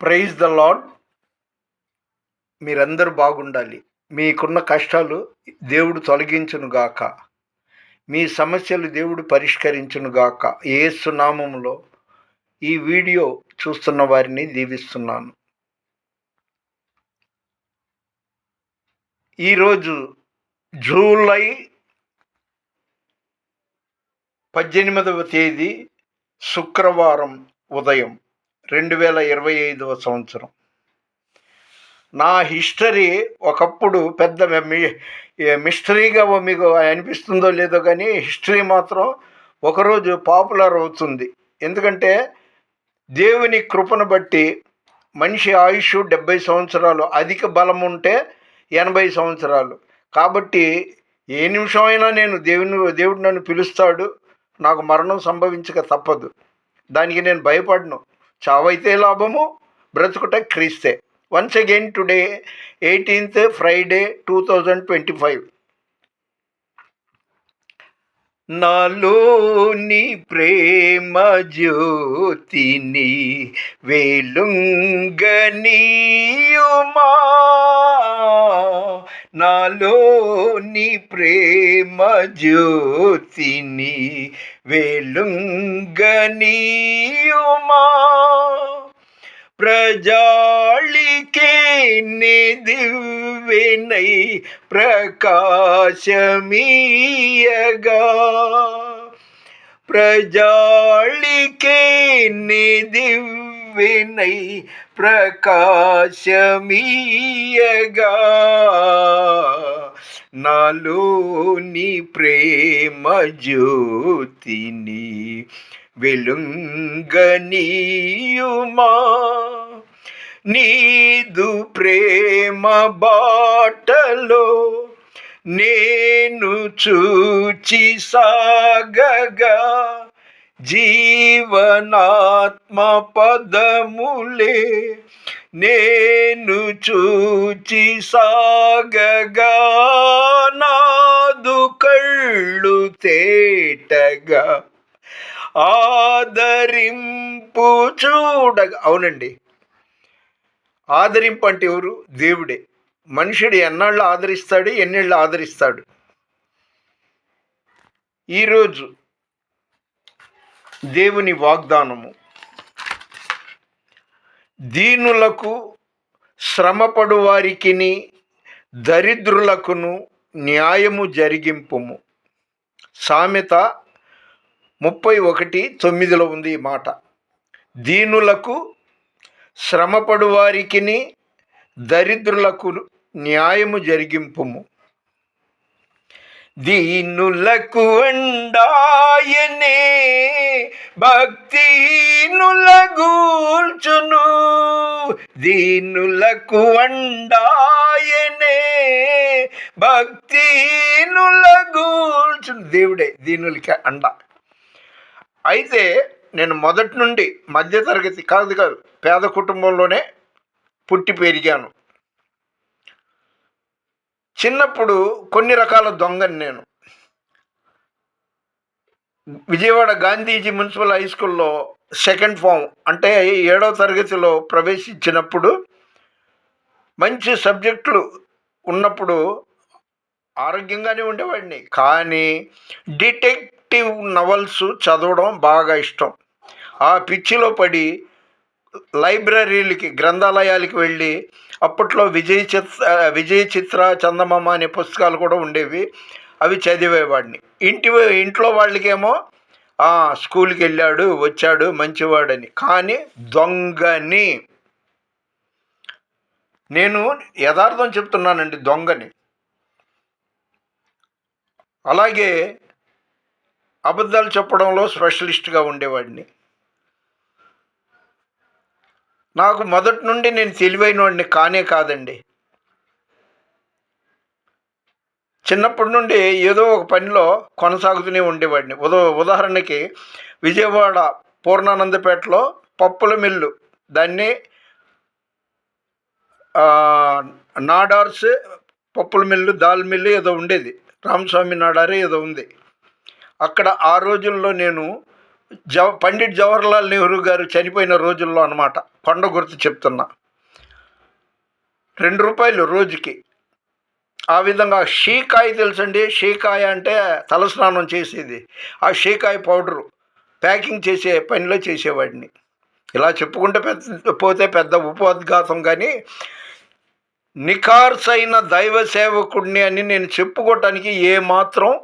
Praise the lord మీరందరూ బాగుండాలి. మీకున్న కష్టాలు దేవుడు తొలగించును గాక. మీ సమస్యలు దేవుడు పరిష్కరించును గాక. ఏసు నామములో ఈ వీడియో చూస్తున్న వారిని దీవిస్తున్నాను. ఈరోజు జూలై పద్దెనిమిదవ తేదీ శుక్రవారం ఉదయం. రెండు వేల ఇరవై ఐదవ సంవత్సరం. నా హిస్టరీ ఒకప్పుడు పెద్ద మిస్టరీగా మీకు అనిపిస్తుందో లేదో కానీ హిస్టరీ మాత్రం ఒకరోజు పాపులర్ అవుతుంది. ఎందుకంటే దేవుని కృపను బట్టి మనిషి ఆయుష్ డెబ్బై సంవత్సరాలు అధిక బలం ఉంటే ఎనభై సంవత్సరాలు. కాబట్టి ఏ నిమిషమైనా నేను దేవుని దేవుడు నన్ను పిలుస్తాడు నాకు మరణం సంభవించక తప్పదు. దానికి నేను భయపడను. చావైతే లాభము బ్రతుకుట క్రీస్తే. Once again today eighteenth Friday two thousand twenty five నాలోని ప్రేమ జ్యోతిని వేలుంగనీయుమా? నాలోని ప్రేమ జ్యోతిని వేలుంగనీయుమా? ప్రజాళికే నే దివ్వెనై ప్రకాశమీయగా ప్రజాళికే నే దివ్వెనై ప్రకాశమీయగా నాలోని ప్రేమ జ్యోతిని వెలుంగనీయుమా? నీదు ప్రేమ బాటలో నేను చూచి సాగగా జీవనాత్మ పదములే నేను చూచి సాగగా నాదు కళ్ళు తేటగా ఆదరింపు చూడగా. అవునండి. ఆదరింపు అంటే ఎవరు దేవుడే. మనుషుడు ఎన్నాళ్ళు ఆదరిస్తాడు ఎన్నేళ్ళు ఆదరిస్తాడు. ఈరోజు దేవుని వాగ్దానము. దీనులకు శ్రమపడు వారికిని దరిద్రులకును న్యాయము జరిగింపుము. సామెత ముప్పై ఒకటి తొమ్మిదిలో ఉంది ఈ మాట. దీనులకు శ్రమపడు వారికిని దరిద్రులకు న్యాయము జరిగింపుము. దీనులకు అండాయనే భక్తినుల గూల్చును దీనులకు అండాయనే భక్తినుల గూల్చును దేవుడే దీనులకి అండ. అయితే నేను మొదటి నుండి మధ్యతరగతి కాదు కాదు పేద కుటుంబంలోనే పుట్టి పెరిగాను. చిన్నప్పుడు కొన్ని రకాల దొంగని నేను. విజయవాడ గాంధీజీ మున్సిపల్ హై స్కూల్లో సెకండ్ ఫామ్ అంటే ఏడవ తరగతిలో ప్రవేశించినప్పుడు మంచి సబ్జెక్టులు ఉన్నప్పుడు ఆరోగ్యంగానే ఉండేవాడిని. కానీ డిటెక్టివ్ నవల్స్ చదవడం బాగా ఇష్టం. ఆ పిచ్చిలో పడి లైబ్రరీలకి గ్రంథాలయాలకి వెళ్ళి అప్పట్లో విజయ చిత్ర విజయ చిత్ర చందమామ అనే పుస్తకాలు కూడా ఉండేవి. అవి చదివేవాడిని. ఇంటి ఇంట్లో వాళ్ళకేమో స్కూల్కి వెళ్ళాడు వచ్చాడు మంచివాడని. కానీ దొంగని. నేను యథార్థం చెప్తున్నానండి దొంగని. అలాగే అబద్ధాలు చెప్పడంలో స్పెషలిస్ట్గా ఉండేవాడిని. నాకు మొదటి నుండి నేను తెలివైన వాడిని కానే కాదండి. చిన్నప్పటి నుండి ఏదో ఒక పనిలో కొనసాగుతూనే ఉండేవాడిని. ఉదా ఉదాహరణకి విజయవాడ పూర్ణానందపేటలో పప్పుల మిల్లు. దాన్ని నాడార్స్ పప్పుల మిల్లు దాల్ మిల్లు ఏదో ఉండేది. రామస్వామి నాడారే ఏదో ఉంది. అక్కడ ఆ రోజుల్లో నేను జవ పండిట్ జవహర్లాల్ నెహ్రూ గారు చనిపోయిన రోజుల్లో అనమాట కొండ గుర్తు చెప్తున్నా. రెండు రూపాయలు రోజుకి. ఆ విధంగా షీకాయ తెలుసండి? షీకాయ అంటే తలస్నానం చేసేది. ఆ షీకాయ పౌడరు ప్యాకింగ్ చేసే పనిలో చేసేవాడిని. ఇలా చెప్పుకుంటే పెద్ద పోతే పెద్ద ఉపోద్ఘాతం కానీ నిఖార్సైన దైవ సేవకుడిని అని నేను చెప్పుకోవటానికి ఏమాత్రం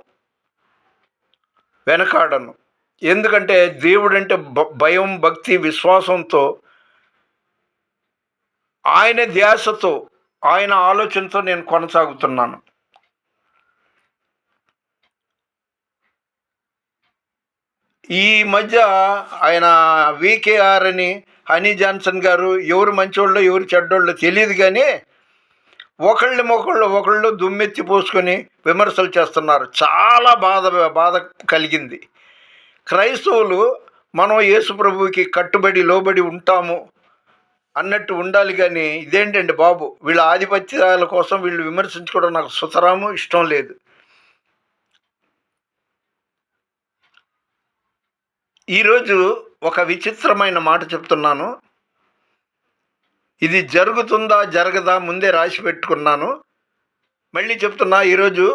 వెనకాడను. ఎందుకంటే దేవుడంటే భయం భక్తి విశ్వాసంతో ఆయన ధ్యాసతో ఆయన ఆలోచనతో నేను కొనసాగుతున్నాను. ఈ మధ్య ఆయన వికేఆర్ అని హనీ జాన్సన్ గారు ఎవరు మంచోళ్ళు ఎవరు చెడ్డోళ్ళు తెలియదు కానీ ఒకళ్ళు ఒకళ్ళు ఒకళ్ళు దుమ్మెత్తి పోసుకొని విమర్శలు చేస్తున్నారు. చాలా బాధ బాధ కలిగింది. క్రైస్తవులు మనం యేసు ప్రభువుకి కట్టుబడి లోబడి ఉంటాము అన్నట్టు ఉండాలి కానీ ఇదేంటండి బాబు? వీళ్ళ ఆధిపత్యాల కోసం వీళ్ళు విమర్శించుకోవడం నాకు సుతరాము ఇష్టం లేదు. ఈరోజు ఒక విచిత్రమైన మాట చెప్తున్నాను. ఇది జరుగుతుందా జరగదా ముందే రాసి పెట్టుకున్నాను. మళ్ళీ చెప్తున్నా ఈరోజు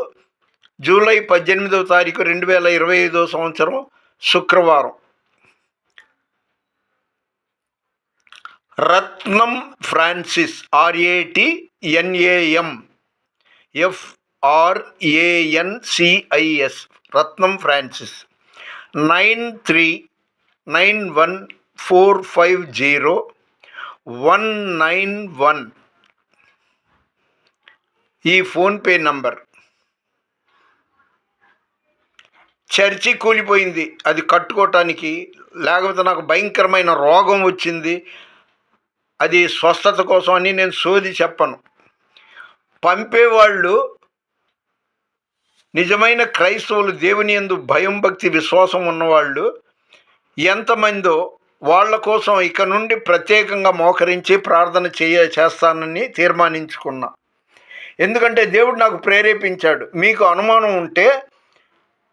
జూలై పద్దెనిమిదవ తారీఖు రెండు వేల ఇరవై ఐదో సంవత్సరం శుక్రవారం. రత్నం ఫ్రాన్సిస్ ఆర్ఏటి ఎన్ఏఎం ఎఫ్ఆర్ఏఎన్సిఐఎస్ రత్నం Francis. Nine three nine one four five zero one nine one. ఈ ఫోన్పే నంబర్ చర్చి కూలిపోయింది. అది కట్టుకోవటానికి లేకపోతే నాకు భయంకరమైన రోగం వచ్చింది. అది స్వస్థత కోసం అని నేను సోది చెప్పను. పంపేవాళ్ళు నిజమైన క్రైస్తవులు దేవుని ఎందు భయం భక్తి విశ్వాసం ఉన్నవాళ్ళు ఎంతమందో వాళ్ళ కోసం ఇక నుండి ప్రత్యేకంగా మోకరించి ప్రార్థన చేయ చేస్తానని తీర్మానించుకున్నా. ఎందుకంటే దేవుడు నాకు ప్రేరేపించాడు. మీకు అనుమానం ఉంటే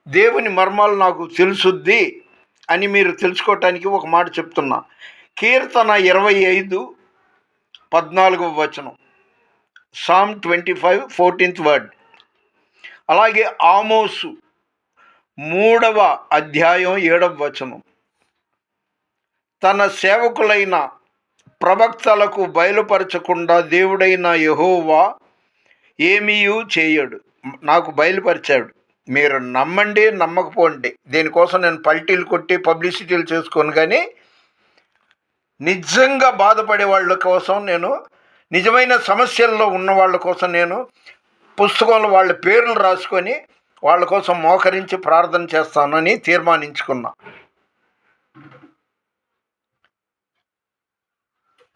దేవుని మర్మాలు నాకు తెలుసుద్ది అని మీరు తెలుసుకోవటానికి ఒక మాట చెప్తున్నా. కీర్తన ఇరవై ఐదు పద్నాలుగవ వచనం. Psalm twenty five fourteenth word అలాగే ఆమోసు మూడవ అధ్యాయం ఏడవ వచనం. తన సేవకులైన ప్రవక్తలకు బయలుపరచకుండా దేవుడైన యహోవా ఏమీయూ చేయడు. నాకు బయలుపరిచాడు. మీరు నమ్మండి నమ్మకపోండి. దీనికోసం నేను పల్టీలు కొట్టి పబ్లిసిటీలు చేసుకోను కానీ నిజంగా బాధపడే వాళ్ళ కోసం నేను నిజమైన సమస్యల్లో ఉన్న వాళ్ళ కోసం నేను పుస్తకంలో వాళ్ళ పేర్లు రాసుకొని వాళ్ళ కోసం మోకరించి ప్రార్థన చేస్తానని తీర్మానించుకున్నా.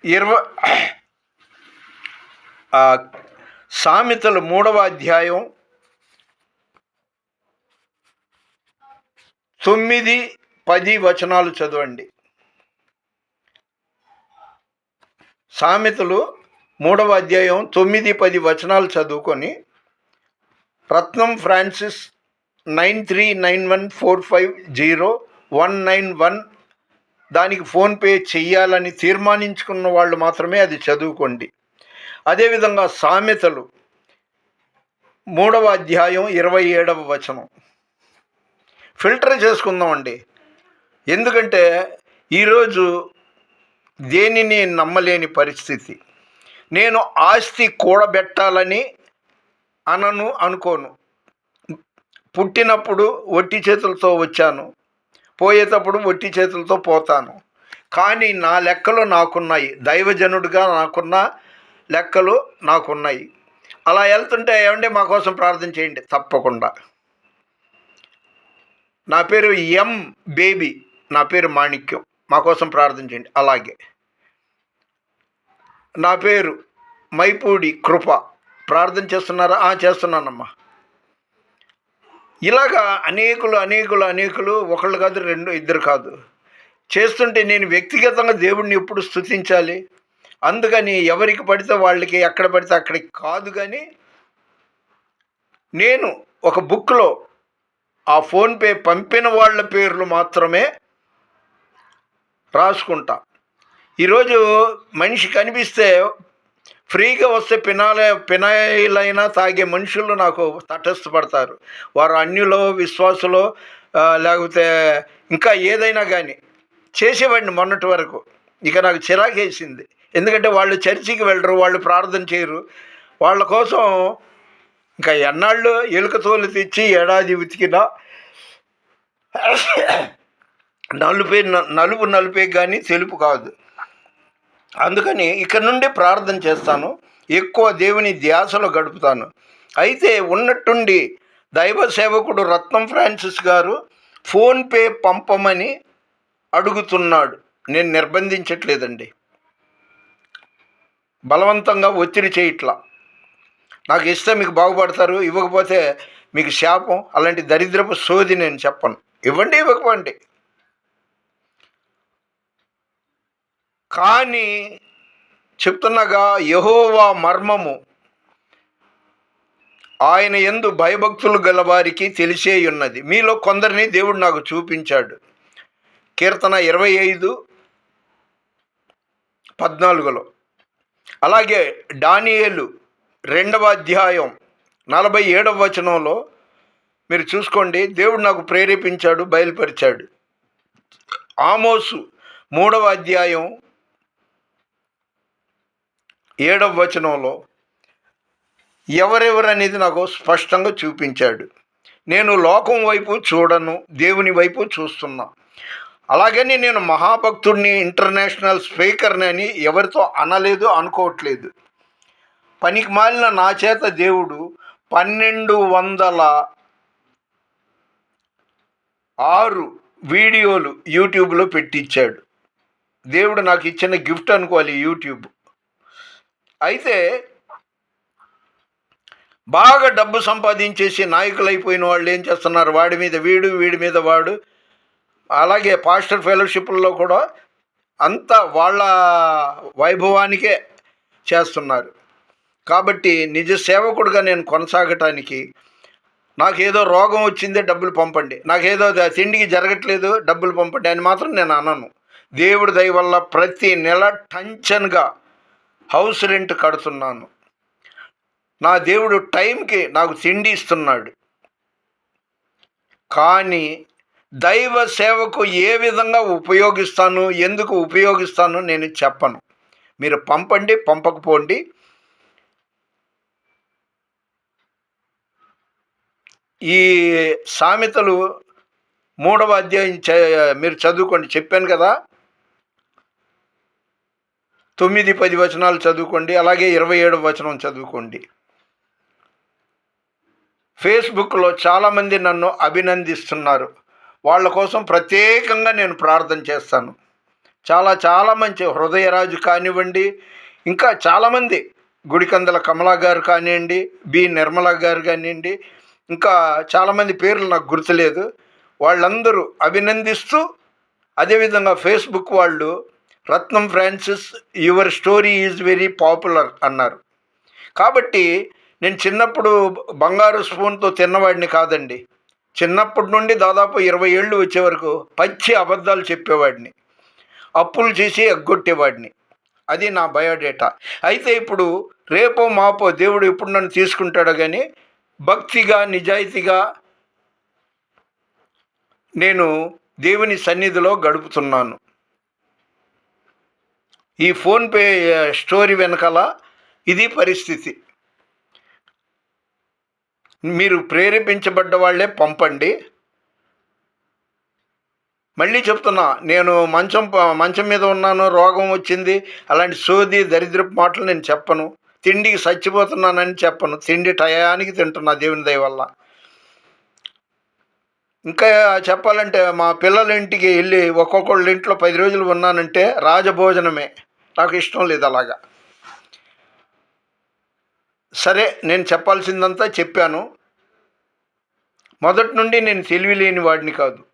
ఇరవై సామెతలు మూడవ అధ్యాయం తొమ్మిది పది వచనాలు చదవండి. సామెతలు మూడవ అధ్యాయం తొమ్మిది పది వచనాలు చదువుకొని Ratnam Francis nine three nine one four five zero one nine one దానికి ఫోన్పే చెయ్యాలని తీర్మానించుకున్న వాళ్ళు మాత్రమే అది చదువుకోండి. అదేవిధంగా సామెతలు మూడవ అధ్యాయం ఇరవై ఏడవ వచనం. ఫిల్టర్ చేసుకుందామండి. ఎందుకంటే ఈరోజు దేనిని నమ్మలేని పరిస్థితి. నేను ఆస్తి కూడబెట్టాలని అనను అనుకోను. పుట్టినప్పుడు ఒట్టి చేతులతో వచ్చాను. పోయేటప్పుడు ఒట్టి చేతులతో పోతాను. కానీ నా లెక్కలు నాకున్నాయి. దైవజనుడిగా నాకున్న లెక్కలు నాకున్నాయి. అలా వెళ్తుంటే ఏమంటే మా కోసం ప్రార్థన చేయండి. తప్పకుండా. నా పేరు ఎం బేబీ. నా పేరు మాణిక్యం. మా కోసం ప్రార్థన అలాగే. నా పేరు మైపూడి కృప. ప్రార్థన చేస్తున్నారా? చేస్తున్నానమ్మా. ఇలాగా అనేకులు అనేకులు అనేకులు ఒకళ్ళు కాదు రెండు ఇద్దరు కాదు. చేస్తుంటే నేను వ్యక్తిగతంగా దేవుడిని ఎప్పుడు స్థుతించాలి అందుకని ఎవరికి పడితే వాళ్ళకి ఎక్కడ పడితే అక్కడికి కాదు కానీ నేను ఒక బుక్లో ఆ ఫోన్పే పంపిన వాళ్ళ పేర్లు మాత్రమే రాసుకుంటా. ఈరోజు మనిషి కనిపిస్తే ఫ్రీగా వస్తే పినాలే పినాయిలైనా తాగే మనుషులు నాకు తటస్థపడతారు. వారు అన్యులో విశ్వాసులో లేకపోతే ఇంకా ఏదైనా కానీ చేసేవాడిని మొన్నటి వరకు. ఇక నాకు చిరాకేసింది. ఎందుకంటే వాళ్ళు చర్చికి వెళ్ళరు వాళ్ళు ప్రార్థన చేయరు. వాళ్ళ కోసం ఇంకా ఎన్నాళ్ళు ఎలుక తోలు తెచ్చి ఏడాది ఉతికినా నలుపే నలుపు నలుపే కానీ తెలుపు కాదు. అందుకని ఇక్కడ నుండి ప్రార్థన చేస్తాను. ఎక్కువ దేవుని ధ్యాసలో గడుపుతాను. అయితే ఉన్నట్టుండి దైవ సేవకుడు రత్నం ఫ్రాన్సిస్ గారు ఫోన్పే పంపమని అడుగుతున్నాడు. నేను నిర్బంధించట్లేదండి. బలవంతంగా ఒత్తిడి చేయట్లా నాకు ఇస్తే మీకు బాగుపడతారు ఇవ్వకపోతే మీకు శాపం అలాంటి దరిద్రపు సోది నేను చెప్పను. ఇవ్వండి ఇవ్వకపోండి. కానీ చెప్తున్నగా యహోవా మర్మము ఆయన ఎందు భయభక్తులు గలవారికి తెలిసే ఉన్నది మీలో కొందరిని దేవుడు నాకు చూపించాడు. కీర్తన ఇరవై ఐదు పద్నాలుగులో. అలాగే డానియేలు రెండవ అధ్యాయం నలభై ఏడవ వచనంలో మీరు చూసుకోండి దేవుడు నాకు ప్రేరేపించాడు బయలుపరిచాడు. ఆమోసు మూడవ అధ్యాయం ఏడవ వచనంలో ఎవరెవరు అనేది నాకు స్పష్టంగా చూపించాడు. నేను లోకం వైపు చూడను దేవుని వైపు చూస్తున్నా. అలాగని నేను మహాభక్తుడిని ఇంటర్నేషనల్ స్పీకర్ని అని ఎవరితో అనలేదు అనుకోవట్లేదు. పనికి మాలిన నా చేత దేవుడు పన్నెండు వందల ఆరు వీడియోలు యూట్యూబ్లో పెట్టించాడు దేవుడు నాకు ఇచ్చిన గిఫ్ట్ అనుకోవాలి యూట్యూబ్. అయితే బాగా డబ్బు సంపాదించేసి నాయకులు అయిపోయిన వాళ్ళు ఏం చేస్తున్నారు? వాడి మీద వీడు వీడి మీద వాడు. అలాగే పాస్టర్ ఫెలోషిప్లలో కూడా అంత వాళ్ళ వైభవానికే చేస్తున్నారు. కాబట్టి నిజ సేవకుడుగా నేను కొనసాగటానికి నాకేదో రోగం వచ్చిందే డబ్బులు పంపండి. నాకేదో తిండికి జరగట్లేదు డబ్బులు పంపండి అని మాత్రం నేను అనను. దేవుడి దయ వల్ల ప్రతి నెల టంచన్గా హౌస్ రెంట్ కడుతున్నాను. నా దేవుడు టైంకి నాకు తిండి ఇస్తున్నాడు. కానీ దైవ సేవకు ఏ విధంగా ఉపయోగిస్తాను ఎందుకు ఉపయోగిస్తాను నేను చెప్పను. మీరు పంపండి పంపకపోండి. ఈ సామెతలు మూడవ అధ్యాయం చ- మీరు చదువుకోండి. చెప్పాను కదా? తొమ్మిది పది వచనాలు చదువుకోండి. అలాగే ఇరవై ఏడవ వచనం చదువుకోండి. ఫేస్బుక్లో చాలామంది నన్ను అభినందిస్తున్నారు. వాళ్ళ కోసం ప్రత్యేకంగా నేను ప్రార్థన చేస్తాను. చాలా చాలా మంచి హృదయరాజు కానివ్వండి ఇంకా చాలామంది గుడికందల కమలా గారు కానివ్వండి బి. నిర్మల గారు కానివ్వండి ఇంకా చాలామంది పేర్లు నాకు గుర్తులేదు. వాళ్ళందరూ అభినందిస్తూ అదేవిధంగా ఫేస్బుక్ వాళ్ళు Ratnam Francis your story is very popular అన్నారు. కాబట్టి నేను చిన్నప్పుడు బంగారు స్పూన్తో తిన్నవాడిని కాదండి. చిన్నప్పటి నుండి దాదాపు ఇరవై ఏళ్ళు వచ్చే వరకు పచ్చి అబద్ధాలు చెప్పేవాడిని. అప్పులు చేసి ఎగ్గొట్టేవాడిని. అది నా బయోడేటా. అయితే ఇప్పుడు రేపో మాపో దేవుడు ఇప్పుడు నన్ను తీసుకుంటాడో కానీ భక్తిగా నిజాయితీగా నేను దేవుని సన్నిధిలో గడుపుతున్నాను. ఈ ఫోన్పే స్టోరీ వెనకాల ఇది పరిస్థితి. మీరు ప్రేరేపించబడ్డ వాళ్ళే పంపండి. మళ్ళీ చెప్తున్నా నేను మంచం మంచం మీద ఉన్నాను రోగం వచ్చింది అలాంటి సోది దరిద్రపు మాటలు నేను చెప్పను. తిండికి చచ్చిపోతున్నానని చెప్పను. తిండి టయానికి తింటున్నా దేవుని దయ వల్ల. ఇంకా చెప్పాలంటే మా పిల్లల ఇంటికి వెళ్ళి ఒక్కొక్కళ్ళ ఇంట్లో పది రోజులు ఉన్నానంటే రాజభోజనమే. నాకు ఇష్టం లేదు అలాగా. సరే నేను చెప్పాల్సిందంతా చెప్పాను. మొదటి నుండి నేను తెలివి లేని వాడిని కాదు.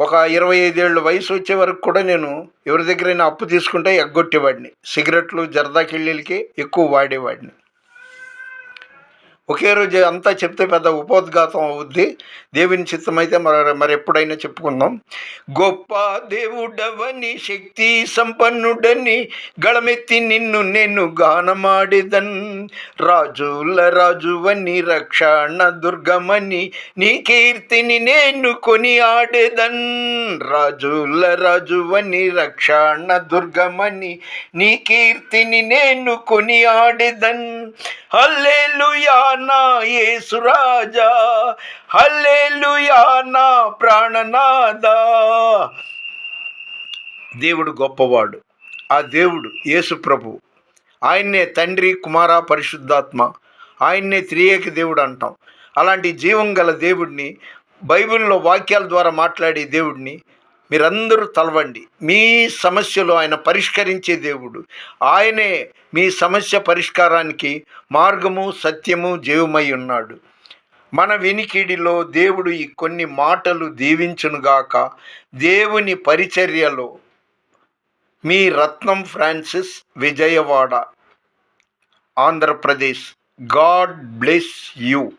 ఒక ఇరవై ఐదేళ్ళు వయసు వచ్చే వరకు కూడా నేను ఎవరి దగ్గరైనా అప్పు తీసుకుంటే ఎగ్గొట్టేవాడిని. సిగరెట్లు జర్దా కిళ్ళీలకి ఎక్కువ వాడేవాడిని. ఒకే రోజు అంతా చెప్తే పెద్ద ఉపోద్ఘాతం అవుద్ది. దేవుని చిత్తమైతే మరి మరి ఎప్పుడైనా చెప్పుకుందాం. గొప్ప దేవుడవని శక్తి సంపన్నుడని గళమెత్తి నిన్ను నేను గానమాడిదన్. రాజుల రాజువని రక్షణ దుర్గమని నీ కీర్తిని నేను కొని ఆడేదన్ రాజుల రాజువని రక్షణ దుర్గమని నీ కీర్తిని నేను కొని ఆడేదన్ హల్లెలూయా నా యేసురాజా హల్లేలుయా నా ప్రాణనాదా దేవుడు గొప్పవాడు. ఆ దేవుడు యేసు ప్రభు. ఆయన్నే తండ్రి కుమార పరిశుద్ధాత్మ. ఆయన్నే త్రియేక దేవుడు అంటాం. అలాంటి జీవం గల దేవుడిని బైబిల్లో వాక్యాల ద్వారా మాట్లాడే దేవుడిని మీరందరూ తలవండి. మీ సమస్యలు ఆయన పరిష్కరించే దేవుడు. ఆయనే మీ సమస్య పరిష్కారానికి మార్గము సత్యము జీవమై ఉన్నాడు. మన వినికిడిలో దేవుడు ఈ కొన్ని మాటలు దీవించునుగాక దేవుని పరిచర్యలో మీ Ratnam Francis Vijayawada Andhra Pradesh. God bless you.